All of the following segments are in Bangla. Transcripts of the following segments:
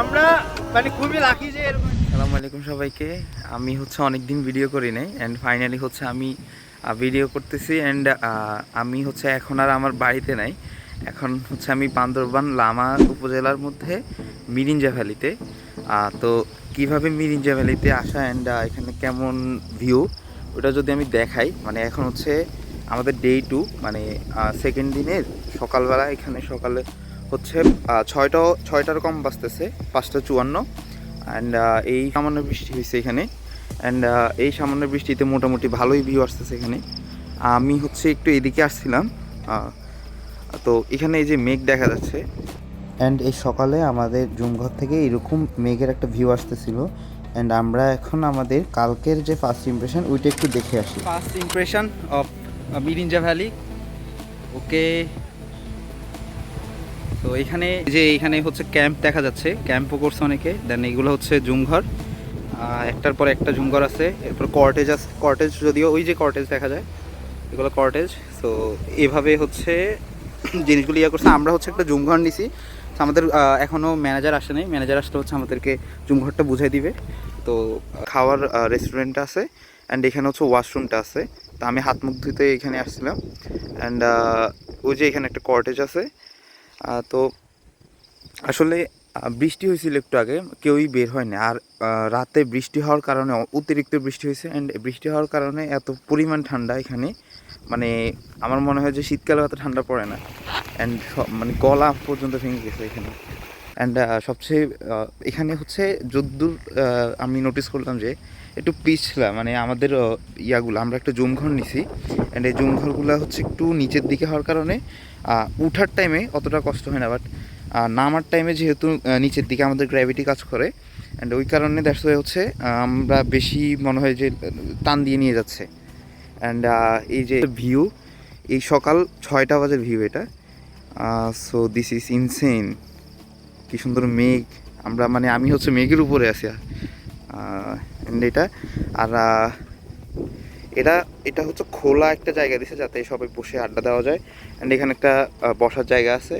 আমরা মানে খুবই লাকি যে আলাইকুম সবাইকে। আমি হচ্ছে অনেক দিন ভিডিও করি নাই অ্যান্ড ফাইনালি হচ্ছে আমি ভিডিও করতেছি অ্যান্ড আমি হচ্ছে এখন আর আমার বাড়িতে নাই। এখন হচ্ছে আমি বান্দরবান লামা উপজেলার মধ্যে মিরিঞ্জা ভ্যালিতে। তো কীভাবে মিরিঞ্জা ভ্যালিতে আসা অ্যান্ড এখানে কেমন ভিউ ওটা যদি আমি দেখাই মানে এখন হচ্ছে আমাদের ডে টু মানে সেকেন্ড দিনের সকালবেলা এখানে সকালে হচ্ছে ছয়টা, ছয়টার কম বাজতেছে, পাঁচটা চুয়ান্ন। অ্যান্ড এই সামান্য বৃষ্টি হয়েছে এখানে। অ্যান্ড এই সামান্য বৃষ্টিতে মোটামুটি ভালোই ভিউ আসতেছে এখানে। আমি হচ্ছে একটু এদিকে আসছিলাম তো এখানে এই যে মেঘ দেখা যাচ্ছে। অ্যান্ড এই সকালে আমাদের জুমঘর থেকে এরকম মেঘের একটা ভিউ আসতেছিল। অ্যান্ড আমরা এখন আমাদের কালকের যে ফার্স্ট ইমপ্রেশন ওইটা একটু দেখে আসি। First impression of Mirinja valley okay তো এখানে যে এখানে হচ্ছে ক্যাম্প দেখা যাচ্ছে, ক্যাম্পও করছে অনেকে দেন এগুলো হচ্ছে জুমঘর একটার পর একটা জুমঘর আছে, এরপর কর্টেজ আছে কর্টেজ যদিও ওই যে কর্টেজ দেখা যায়, এগুলো কর্টেজ তো এভাবে হচ্ছে জিনিসগুলো ইয়ে করছে। আমরা হচ্ছে একটা জুমঘর নিছি আমাদের এখনও ম্যানেজার আসে নাই ম্যানেজার আসলে হচ্ছে আমাদেরকে জুমঘরটা বুঝাই দিবে। তো খাওয়ার রেস্টুরেন্ট আছে অ্যান্ড এখানে হচ্ছে ওয়াশরুমটা আছে। তো আমি হাত মুখ ধুতে এখানে আসছিলাম অ্যান্ড ওই যে এখানে একটা কর্টেজ আছে তো আসলে বৃষ্টি হয়েছিল একটু আগে, কেউই বের হয়নি। আর রাতে বৃষ্টি হওয়ার কারণে, অতিরিক্ত বৃষ্টি হয়েছে অ্যান্ড বৃষ্টি হওয়ার কারণে এত পরিমাণ ঠান্ডা এখানে। মানে আমার মনে হয় যে শীতকালে অত ঠান্ডা পড়ে না। অ্যান্ড মানে গলা পর্যন্ত ভেঙে গেছে এখানে। অ্যান্ড সবচেয়ে এখানে হচ্ছে যদ্দূর আমি নোটিস করলাম যে একটু পিছলা মানে আমাদের ইয়াগুলো, আমরা একটা জুমঘর নিছি। অ্যান্ড এই জুমঘরগুলো হচ্ছে একটু নিচের দিকে হওয়ার কারণে উঠার টাইমে অতটা কষ্ট হয় না বাট নামার টাইমে যেহেতু নিচের দিকে আমাদের গ্র্যাভিটি কাজ করে অ্যান্ড ওই কারণে ওয়ে হচ্ছে আমরা বেশি মনে হয় যে, টান দিয়ে নিয়ে যাচ্ছে। অ্যান্ড এই যে ভিউ এই সকাল ছয়টা বাজে ভিউ এটা। সো দিস ইজ ইনসেন কি সুন্দর মেঘ। আমরা মানে আমি হচ্ছে মেঘের উপরে আছি অ্যান্ড এটা। আর এটা এটা হচ্ছে খোলা একটা জায়গা দিছে যাতে সবাই বসে আড্ডা দেওয়া যায়। অ্যান্ড এখানে একটা বসার জায়গা আছে।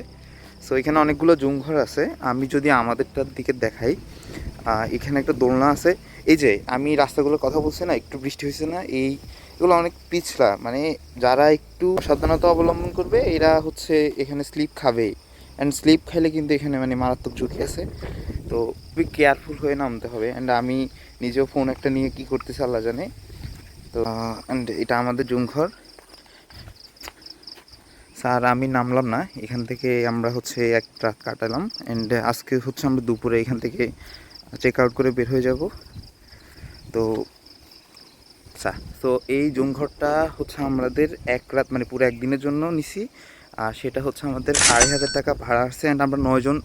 সো এখানে অনেকগুলো জুমঘর আছে। আমি যদি আমাদেরটার দিকে দেখাই এখানে একটা দোলনা আছে। এই যে, আমি রাস্তাগুলোর কথা বলছি না, একটু বৃষ্টি হয়েছে না, এই এগুলো অনেক পিছলা। মানে যারা একটু সাবধানতা অবলম্বন করবে, এরা হচ্ছে এখানে স্লিপ খাবে। অ্যান্ড স্লিপ খাইলে কিন্তু এখানে মানে মারাত্মক ঝুঁকি আছে। তো খুবই কেয়ারফুল হয়ে নামতে হবে। অ্যান্ড আমি নিজেও ফোন একটা নিয়ে কি করতেছি, আল্লাহ জানে। তো অ্যান্ড এটা আমাদের জুমঘর। স্যার, আমি নামলাম না। এখান থেকে আমরা হচ্ছে এক রাত কাটালাম। অ্যান্ড আজকে হচ্ছে আমরা দুপুরে এখান থেকে চেক আউট করে বের হয়ে যাব। তো আচ্ছা তো এই জুমঘরটা হচ্ছে আমাদের এক রাত মানে পুরো একদিনের জন্য নিছি। আর সেটা হচ্ছে আমাদের আড়াই হাজার টাকা ভাড়া আসছে। অ্যান্ড আমরা নয়জন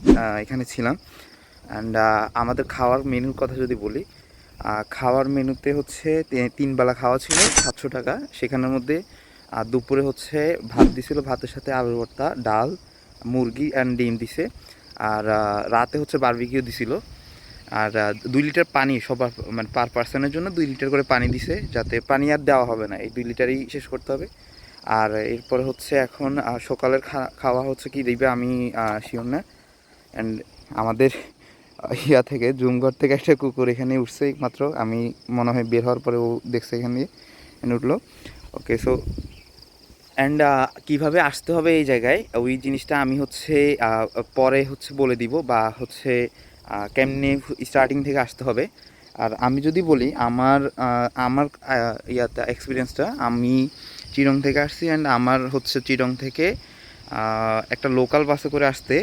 এখানে ছিলাম। অ্যান্ড আমাদের খাওয়ার মেনুর কথা যদি বলি খাওয়ার মেনুতে হচ্ছে তিন বেলা খাওয়া ছিল, সাতশো টাকা। সেখানের মধ্যে আর দুপুরে হচ্ছে ভাত দিছিল, ভাতের সাথে আলুর ভর্তা, ডাল, মুরগি অ্যান্ড ডিম দিছে। আর রাতে হচ্ছে বারবিকিউ দিছিল। আর দুই লিটার পানি সবার মানে পার পার্সনের জন্য দুই লিটার করে পানি দিছে, যাতে পানি আর দেওয়া হবে না। এই দুই লিটারই শেষ করতে হবে। আর, এরপরে হচ্ছে এখন সকালের খাওয়া হচ্ছে কি দিবে আমি শিওর না। অ্যান্ড আমাদের ইয়া থেকে, জুমঘর থেকে একটা কুকুর এখানে উঠছে মাত্র আমি মনে হয় বের হওয়ার পরে ও দেখছে এখান দিয়ে উঠল। ওকে সো অ্যান্ড কীভাবে আসতে হবে এই জায়গায়? ওই জিনিসটা আমি হচ্ছে পরে হচ্ছে বলে দিব বা হচ্ছে কেমনে স্টার্টিং থেকে আসতে হবে। আর আমি যদি বলি, আমার আমার ইয়াতে এক্সপিরিয়েন্সটা আমি চিরং থেকে আসছি অ্যান্ড আমার হচ্ছে চিরং থেকে একটা লোকাল বাসে করে আসতে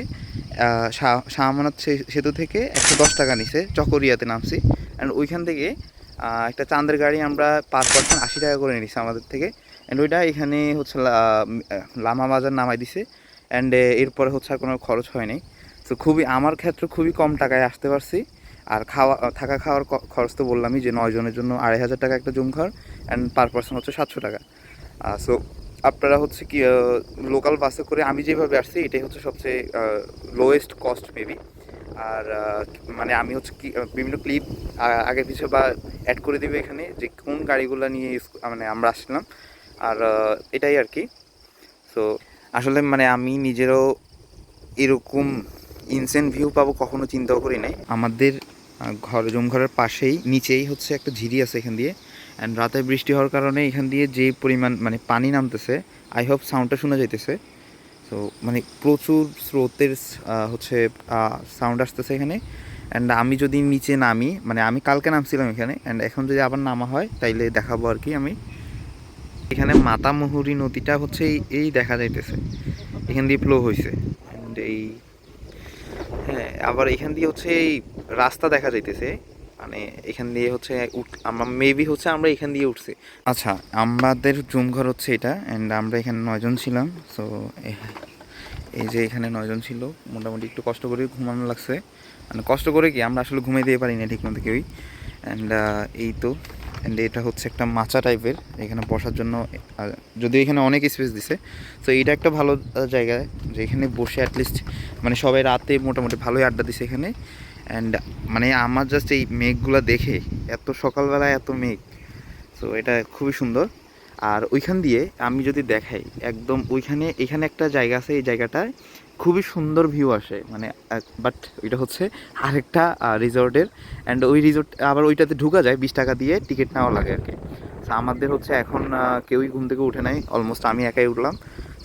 আহ, শাহ শাহ সে- সেতু থেকে একশো দশ টাকা নিছে চকরিয়াতে নামছি। অ্যান্ড ওইখান থেকে একটা চাঁদের গাড়ি আমরা পার পার্সেন্ট আশি টাকা করে নিছি আমাদের থেকে। অ্যান্ড ওইটা এখানে হচ্ছে লামা বাজার নামাই দিছে। অ্যান্ড এরপরে হচ্ছে আর কোনো খরচ হয়নি তো খুবই আমার ক্ষেত্রে খুবই কম টাকায় আসতে পারছি। আর খাওয়া থাকা খাওয়ার খরচ তো বললামই যে নয় জনের জন্য আড়াই হাজার টাকা একটা জুম ঘর অ্যান্ড পার পার্সন হচ্ছে সাতশো টাকা। সো আপনারা হচ্ছে কি লোকাল বাসে করে আমি যেভাবে আসছি, এটাই হচ্ছে সবচেয়ে লোয়েস্ট কস্ট মেবি আর মানে আমি হচ্ছে কি বিভিন্ন ক্লিপ আগে পিছিয়ে বা অ্যাড করে দিবে এখানে যে কোন গাড়িগুলো নিয়ে মানে আমরা আসলাম আর এটাই আর কি। সো আসলে মানে আমি নিজেরও এরকম ইনসেন্ট ভিউ পাবো কখনো চিন্তাও করি নাই। আমাদের ঘর জমঘরের পাশেই, নিচেই হচ্ছে একটা ঝিরি আছে এখান দিয়ে। অ্যান্ড রাতে বৃষ্টি হওয়ার কারণে এখান দিয়ে যে পরিমাণ মানে পানি নামতেছে আই হোপ সাউন্ডটা শোনা যাইতেছে। তো মানে প্রচুর স্রোতের হচ্ছে সাউন্ড আসতেছে এখানে। অ্যান্ড আমি যদি নিচে নামি মানে আমি কালকে নামছিলাম এখানে অ্যান্ড এখন যদি আবার নামা হয়, তাইলে দেখাবো আর কি আমি। এখানে মাতামুহুরি নদীটা হচ্ছে এই দেখা যাইতেছে। এখান দিয়ে ফ্লো হয়েছে অ্যান্ড এই হ্যাঁ আবার এখান দিয়ে হচ্ছে এই রাস্তা দেখা যাইতেছে। মানে এখান দিয়ে হচ্ছে আমরা মেবি হচ্ছে আমরা এখান দিয়ে উঠছি। আচ্ছা আমাদের জুম ঘর হচ্ছে এটা অ্যান্ড আমরা এখানে নয়জন ছিলাম সো এই যে এখানে নয়জন ছিল, মোটামুটি একটু কষ্ট করে ঘুমানো লাগছে। মানে কষ্ট করে কি, আমরা আসলে ঘুমিয়ে দিয়ে পারি না ঠিক মতো কেউই অ্যান্ড এই তো অ্যান্ড এটা হচ্ছে একটা মাচা টাইপের এখানে বসার জন্য যদিও এখানে অনেক স্পেস দিছে তো এটা একটা ভালো জায়গা যে এখানে বসে অ্যাটলিস্ট মানে সবাই রাতে মোটামুটি ভালোই আড্ডা দিছে এখানে। অ্যান্ড মানে আমার জাস্ট এই মেঘগুলো দেখে, এত সকালবেলা এত মেঘ। সো এটা খুবই সুন্দর। আর ওইখান দিয়ে আমি যদি দেখাই, একদম ওইখানে, এখানে একটা জায়গা আছে, এই জায়গাটায় খুবই সুন্দর ভিউ আসে। মানে বাট ওইটা হচ্ছে আরেকটা রিসর্টের অ্যান্ড ওই রিসর্ট আবার ওইটাতে ঢুকা যায়, বিশ টাকা দিয়ে টিকিট নেওয়া লাগে আর কি। আমাদের হচ্ছে এখন কেউই ঘুম থেকে উঠে নাই। অলমোস্ট আমি একাই উঠলাম।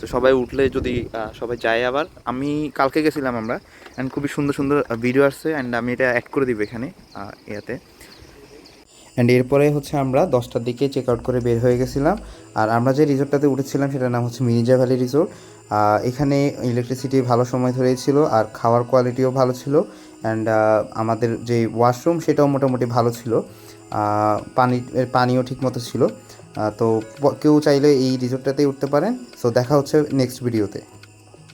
তো সবাই উঠলে যদি সবাই যায় আবার। আমি কালকে গেছিলাম আমরা অ্যান্ড খুবই সুন্দর সুন্দর ভিডিও আসছে অ্যান্ড আমি এটা অ্যাড করে দিব এখানে ইয়াতে। অ্যান্ড এরপরে হচ্ছে আমরা দশটার দিকে চেক আউট করে বের হয়ে গেছিলাম, আর আমরা যে রিসোর্টটাতে উঠেছিলাম সেটার নাম হচ্ছে মিনিজা ভ্যালি রিসোর্ট এখানে ইলেকট্রিসিটি ভালো সময় ধরেই ছিল, আর খাওয়ার কোয়ালিটিও ভালো ছিল অ্যান্ড আমাদের যে ওয়াশরুম সেটাও মোটামুটি ভালো ছিল। পানি পানিও ঠিক মতো ছিল। তো কেউ চাইলে এই রিসোর্টটাতেই উঠতে পারেন। সো দেখা হচ্ছে নেক্সট ভিডিওতে